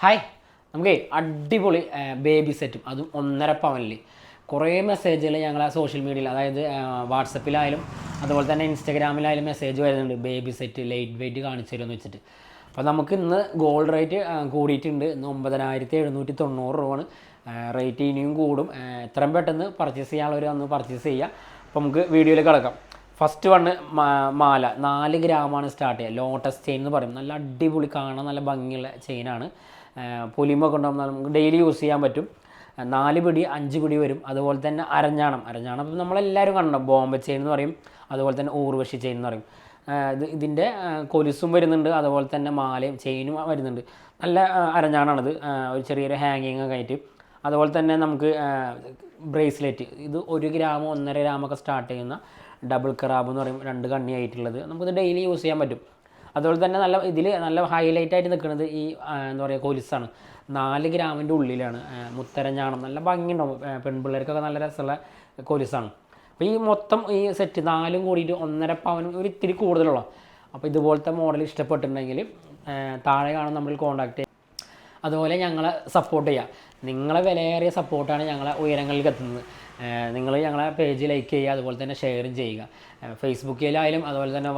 Hi നമുക്ക് അടിപൊളി baby സെറ്റും അതും ഒന്നര പവനിൽ കുറേ മെസ്സേജുകൾ ഞങ്ങൾ സോഷ്യൽ മീഡിയയിൽ അതായത് വാട്സപ്പിലായാലും അതുപോലെ തന്നെ ഇൻസ്റ്റാഗ്രാമിലായാലും മെസ്സേജ് വരുന്നുണ്ട്. ബേബി സെറ്റ് ലൈറ്റ് വെയിറ്റ് കാണിച്ചു തരുമെന്ന് വെച്ചിട്ട്. അപ്പോൾ നമുക്ക് ഇന്ന് ഗോൾഡ് റേറ്റ് കൂടിയിട്ടുണ്ട്. ഇന്ന് ഒമ്പതിനായിരത്തി എഴുന്നൂറ്റി തൊണ്ണൂറ് രൂപയാണ് റേറ്റ് ഇനിയും കൂടും. എത്രയും പെട്ടെന്ന് പർച്ചേസ് ചെയ്യാനുള്ളവർ വന്ന് പർച്ചേസ് ചെയ്യുക. അപ്പോൾ നമുക്ക് വീഡിയോയിലേക്ക് കിടക്കാം. ഫസ്റ്റ് വൺ മാല. നാല് ഗ്രാമാണ് സ്റ്റാർട്ട് ചെയ്യുക. ലോട്ടസ് ചെയിൻ എന്ന് പറയും. നല്ല അടിപൊളി കാണാൻ നല്ല ഭംഗിയുള്ള ചെയിനാണ് പൊലിമൊക്കെ ഉണ്ടാകും നമുക്ക് ഡെയിലി യൂസ് ചെയ്യാൻ പറ്റും. നാല് പിടി അഞ്ച് പിടി വരും. അതുപോലെ തന്നെ അരഞ്ഞാണം. അരഞ്ഞാണം നമ്മളെല്ലാവരും കണ്ടോ? ബോംബെ ചെയിൻ എന്ന് പറയും. അതുപോലെ തന്നെ ഊർവശി ചെയിൻ എന്ന് പറയും. ഇത് ഇതിന്റെ കൊലുസും വരുന്നുണ്ട്. അതുപോലെ തന്നെ മാലയും ചെയിനും വരുന്നുണ്ട്. നല്ല അരഞ്ഞാണാണിത്. ഒരു ചെറിയൊരു ഹാങ്ങിങ് ഒക്കെ ആയിട്ട്. അതുപോലെ തന്നെ നമുക്ക് ബ്രേസ്ലെറ്റ്. ഇത് ഒരു ഗ്രാം ഒന്നര ഗ്രാമൊക്കെ സ്റ്റാർട്ട് ചെയ്യുന്ന ഡബിൾ കറാബ് എന്ന് പറയും രണ്ട് കണ്ണി ആയിട്ടുള്ളത്. നമുക്കിത് ഡെയിലി യൂസ് ചെയ്യാൻ പറ്റും. അതുപോലെ തന്നെ നല്ല ഇതിൽ നല്ല ഹൈലൈറ്റ് ആയിട്ട് നിൽക്കുന്നത് ഈ എന്താ പറയുക കൊലുസാണ്. നാല് ഗ്രാമിന്റെ ഉള്ളിലാണ് മുത്തരഞ്ഞാണ്. നല്ല ഭംഗിയുണ്ടാവും പെൺപിള്ളേർക്കൊക്കെ നല്ല രസമുള്ള കൊലുസാണ്. അപ്പോൾ ഈ മൊത്തം ഈ സെറ്റ് നാലും കൂടിയിട്ട് ഒന്നര പവനും ഒരു ഇത്തിരി കൂടുതലുള്ള അപ്പോൾ ഇതുപോലത്തെ മോഡൽ ഇഷ്ടപ്പെട്ടിട്ടുണ്ടെങ്കിൽ താഴെ കാണുന്ന നമ്മൾ കോൺടാക്ട് അതുപോലെ ഞങ്ങളെ സപ്പോർട്ട് ചെയ്യുക നിങ്ങളെ വിലയേറിയ സപ്പോർട്ടാണ് ഞങ്ങളെ ഉയരങ്ങളിലേക്ക് എത്തുന്നത്. നിങ്ങൾ ഞങ്ങളെ പേജ് ലൈക്ക് ചെയ്യുക അതുപോലെ തന്നെ ഷെയറും ചെയ്യുക. ഫേസ്ബുക്കിലായാലും അതുപോലെ തന്നെ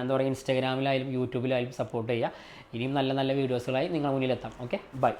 എന്താ പറയുക ഇൻസ്റ്റാഗ്രാമിലായാലും യൂട്യൂബിലായാലും സപ്പോർട്ട് ചെയ്യുക. ഇനിയും നല്ല നല്ല വീഡിയോസുകളായി നിങ്ങളുടെ മുന്നിലെത്താം. Okay bye